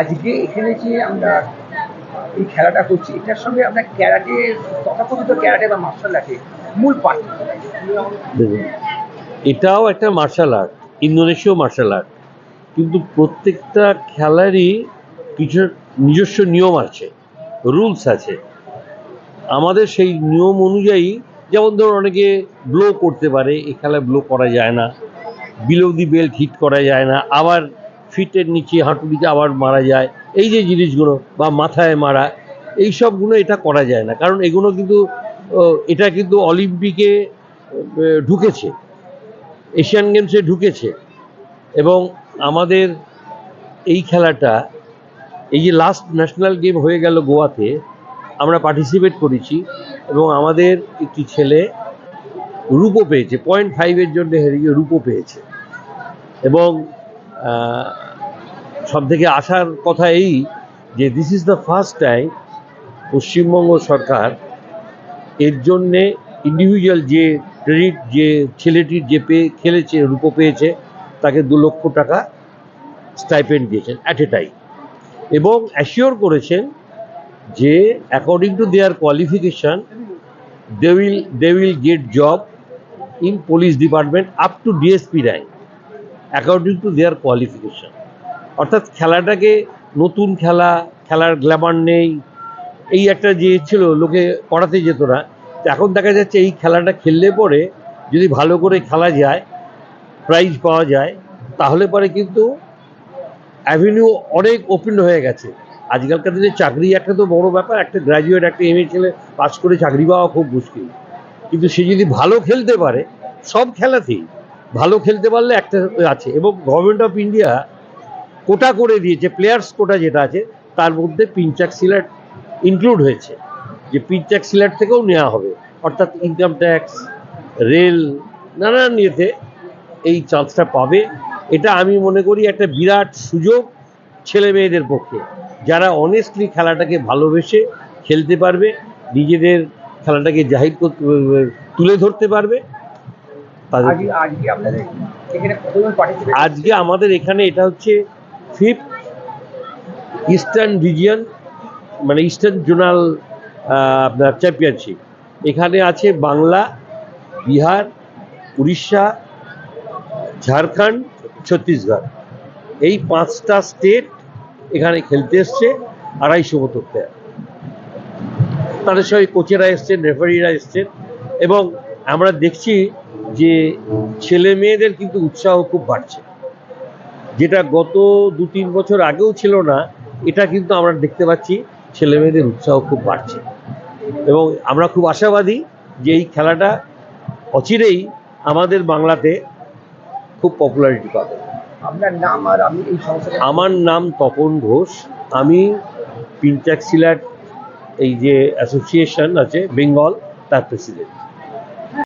আজকে এখানে যে আমরা এই খেলাটা করছি, এটার সঙ্গে আমরা ক্যারাটে, তথাকথিত ক্যারাটে বা মার্শাল আর্টে মূল পার্থক্য এটাও একটা মার্শাল আর্ট, ইন্দোনেশীয় মার্শাল আর্ট। কিন্তু প্রত্যেকটা খেলারই কিছু নিজস্ব নিয়ম আছে, রুলস আছে। আমাদের সেই নিয়ম অনুযায়ী, যেমন ধরুন অনেকে ব্লো করতে পারে, এই খেলায় ব্লো করা যায় না। বিলো দি বেল্ট হিট করা যায় না, আবার ফিটের নিচে হাঁটু আবার মারা যায়। এই যে জিনিসগুলো বা মাথায় মারা, এই সবগুলো এটা করা যায় না। কারণ এগুলো কিন্তু এটা কিন্তু অলিম্পিকে ঢুকেছে। এশিয়ান গেমসে ঢুকেছে। এবং আমাদের এই খেলাটা, এই যে লাস্ট ন্যাশনাল গেম হয়ে গেল গোয়াতে, আমরা পার্টিসিপেট করেছি। এবং আমাদের একটি ছেলে রূপো পেয়েছে। পয়েন্ট ফাইভের জন্য হেরে গিয়ে রূপো পেয়েছে। এবং সব থেকে আসার কথা এই যে this is the first time Paschimbanga সরকার এর জন্যে ইন্ডিভিজুয়াল যে ক্রেডিট যে ছেলেটির যে পেয়ে খেলেছে, রূপো পেয়েছে, তাকে দু লক্ষ টাকা স্টাইপেন্ড দিয়েছেন অ্যাট এ টাইম এবং অ্যাসিওর করেছেন যে according to their qualification they will they will get job in police department up to DSP rank according to their qualification অর্থাৎ খেলাটাকে নতুন খেলা, খেলার গ্ল্যামার নেই। এই একটা যে ছিল, লোকে করাতে যেত না। এখন দেখা যাচ্ছে এই খেলাটা খেললে পরে যদি ভালো করে খেলা যায় প্রাইজ পাওয়া যায়, তাহলে পরে কিন্তু অ্যাভিনিউ অনেক ওপেন হয়ে গেছে। আজকালকার দিনে চাকরি একটা তো বড় ব্যাপার, একটা গ্র্যাজুয়েট একটা এম ছেলে পাস করে চাকরি পাওয়া খুব মুশকিল। কিন্তু সে যদি ভালো খেলতে পারে, সব খেলাতেই ভালো খেলতে পারলে একটা আছে এবং গভর্নমেন্ট অফ ইন্ডিয়া কোটা করে দিয়েছে প্লেয়ার্স কোটা যেটা আছে, তার মধ্যে পিঞ্চাক সিলেট ইনক্লুড হয়েছে, যে পিঞ্চাক সিলেট থেকেও নেওয়া হবে। অর্থাৎ ইনকাম ট্যাক্স রেল নানান ইয়েতে এই চান্সটা পাবে। এটা আমি মনে করি একটা বিরাট সুযোগ ছেলে মেয়েদের পক্ষে। যারা অনেস্টলি খেলাটাকে ভালোবেসে খেলতে পারবে, নিজেদের খেলাটাকে জাহির করতে তুলে ধরতে পারবে আজকে আমাদের এখানে এটা হচ্ছে ফিফথ ইস্টার্ন রিজিয়ন মানে ইস্টার্ন জোনাল আপনার চ্যাম্পিয়নশিপ এখানে আছে বাংলা বিহার উড়িষ্যা ঝাড়খণ্ড ছত্তিশগড়। এই পাঁচটা স্টেট এখানে খেলতে এসছে আড়াইশো মতো প্লেয়ার তাদের সঙ্গে কোচেরা এসছেন রেফারিরা এসছেন। এবং আমরা দেখছি যে ছেলে মেয়েদের কিন্তু উৎসাহ খুব বাড়ছে। যেটা গত দু তিন বছর আগেও ছিল না এটা কিন্তু আমরা দেখতে পাচ্ছি ছেলে মেয়েদের উৎসাহ খুব বাড়ছে। এবং আমরা খুব আশাবাদী যে এই খেলাটা অচিরেই আমাদের বাংলাতে খুব পপুলারিটি পাবে। আপনার নাম আর আমি এই আমার নাম তপন ঘোষ। আমি পিনচাক এই যে অ্যাসোসিয়েশন আছে বেঙ্গল তার প্রেসিডেন্ট